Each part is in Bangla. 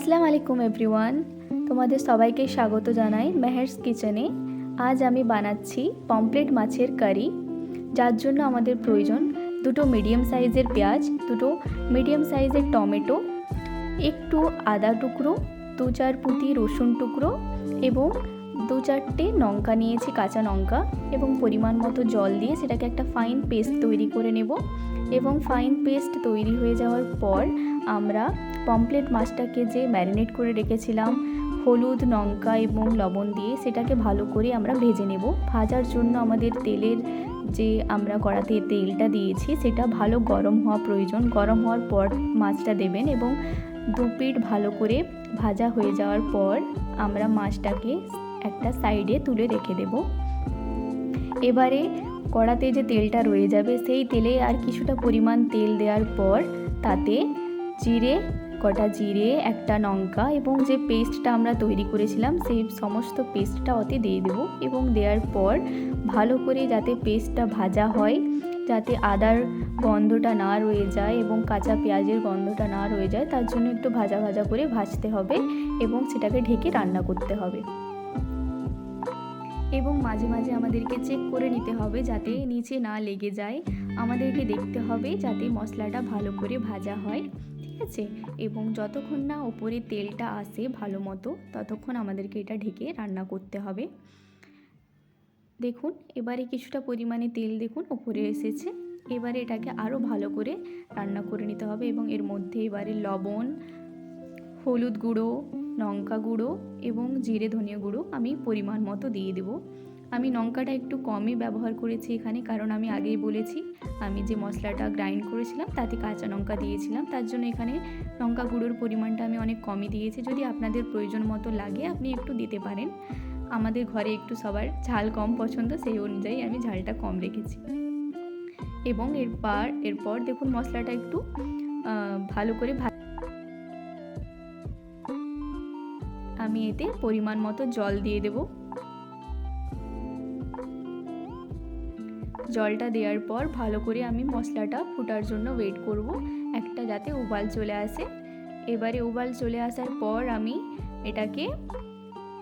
আসসালামু আলাইকুম এভরিওয়ান। তোমাদের সবাইকে স্বাগত জানাই মেহেরস কিচেনে। আজ আমি বানাচ্ছি পমপ্লেট মাছের কারি। যার জন্য আমাদের প্রয়োজন দুটো মিডিয়াম সাইজের পেঁয়াজ, দুটো মিডিয়াম সাইজের টমেটো, একটু আদা টুকরো, দু চার পুঁতি রসুন টুকরো এবং দু চারটে লঙ্কা নিয়েছি, কাঁচা লঙ্কা এবং পরিমাণ মতো জল দিয়ে সেটাকে একটা ফাইন পেস্ট তৈরি করে নেব। এবং ফাইন পেস্ট তৈরি হয়ে যাওয়ার পর আমরা পমপ্লেট মাছটাকে যে ম্যারিনেট করে রেখেছিলাম, হলুদ, লঙ্কা এবং লবণ দিয়ে সেটাকে ভালো করে আমরা ভেজে নেব। ভাজার জন্য আমাদের তেলের যে আমরা কড়াতে তেলটা দিয়েছি, সেটা ভালো গরম হওয়া প্রয়োজন। গরম হওয়ার পর মাছটা দেবেন এবং দু পিঠ ভালো করে ভাজা হয়ে যাওয়ার পর আমরা মাছটাকে একটা সাইডে তুলে রেখে দেব। এবারে কড়াতে যে তেলটা রয়ে যাবে, সেই তেলে আর কিছুটা পরিমাণ তেল দেওয়ার পর তাতে জিরে, কটা জিরে, একটা লঙ্কা এবং যে পেস্টটা আমরা তৈরি করেছিলাম, সেই সমস্ত পেস্টটা ওতে দিয়ে দেবো এবং দেওয়ার পর ভালো করে যাতে পেস্টটা ভাজা হয়, যাতে আদার গন্ধটা না রয়ে যায় এবং কাঁচা পেঁয়াজের গন্ধটা না রয়ে যায়, তার জন্য একটু ভাজা ভাজা করে ভাজতে হবে এবং সেটাকে ঢেকে রান্না করতে হবে। এবং মাঝে মাঝে আমাদেরকে চেক করে নিতে হবে যাতে নিচে না লেগে যায়। আমাদেরকে দেখতে হবে যাতে মশলাটা ভালো করে ভাজা হয়, ঠিক আছে? এবং যতক্ষণ না ওপরে তেলটা আসে ভালো মতো, ততক্ষণ আমাদেরকে এটা ঢেকে রান্না করতে হবে। দেখুন, এবারে কিছুটা পরিমাণে তেল দেখুন, ওপরে এসেছে। এবারে এটাকে আরও ভালো করে রান্না করে নিতে হবে এবং এর মধ্যে এবারে লবণ, হলুদ গুঁড়ো লঙ্কা গুঁড়ো এবং জিরে ধনিয়া গুঁড়ো আমি পরিমাণ মতো দিয়ে দেবো। আমি লঙ্কাটা একটু কমই ব্যবহার করেছি এখানে, কারণ আমি আগেই বলেছি, আমি যে মশলাটা গ্রাইন্ড করেছিলাম তাতে কাঁচা লঙ্কা দিয়েছিলাম। তার জন্য এখানে লঙ্কা গুঁড়োর পরিমাণটা আমি অনেক কমই দিয়েছি। যদি আপনাদের প্রয়োজন মতো লাগে, আপনি একটু দিতে পারেন। আমাদের ঘরে একটু সবার ঝাল কম পছন্দ, সেই অনুযায়ী আমি ঝালটা কম রেখেছি। এবং এরপর এরপর দেখুন মশলাটা একটু ভালো করে আমি এতে পরিমাণ মতো জল দিয়ে দেব। জলটা দেওয়ার পর ভালো করে আমি মশলাটা ফুটার জন্য ওয়েট করব। একটা যাতে উবাল চলে আসে। এবারে উবাল চলে আসার পর আমি এটাকে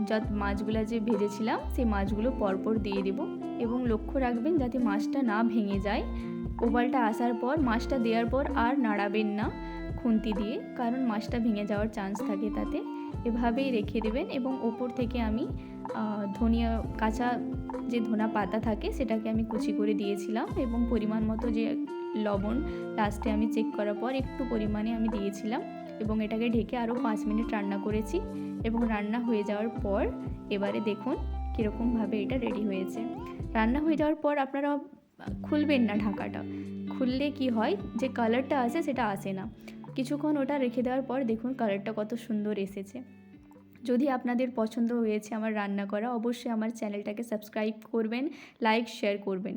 যত মাছগুলো যে ভেজেছিলাম, সেই মাছগুলো পরপর দিয়ে দেব এবং লক্ষ্য রাখবেন যাতে মাছটা না ভেঙে যায়। উবালটা আসার পর, মাছটা দেওয়ার পর আর নাড়াবেন না। খুন্তি দিয়ে, কারণ মাছটা ভেঙে যাওয়ার চান্স থাকে তাতে। এভাবেই রেখে দেবেন এবং ওপর থেকে আমি ধনিয়া, কাঁচা যে ধনা পাতা থাকে সেটাকে আমি কুচি করে দিয়েছিলাম এবং পরিমাণ মতো যে লবণ লাস্টে আমি চেক করার পর একটু পরিমাণে আমি দিয়েছিলাম এবং এটাকে ঢেকে আরও পাঁচ মিনিট রান্না করেছি এবং রান্না হয়ে যাওয়ার পর এবারে দেখুন কীরকমভাবে এটা রেডি হয়েছে। রান্না হয়ে যাওয়ার পর আপনারা খুলবেন না ঢাকাটা। খুললে কি হয়? যে কালারটা আসে সেটা আসে না। কিছুক্ষণ ওটা রেখে দেওয়ার পর দেখুন কালারটা কত সুন্দর এসেছে। যদি আপনাদের পছন্দ হয়েছে আমার রান্না করা, অবশ্যই আমার চ্যানেলটাকে সাবস্ক্রাইব করবেন, লাইক, শেয়ার করবেন।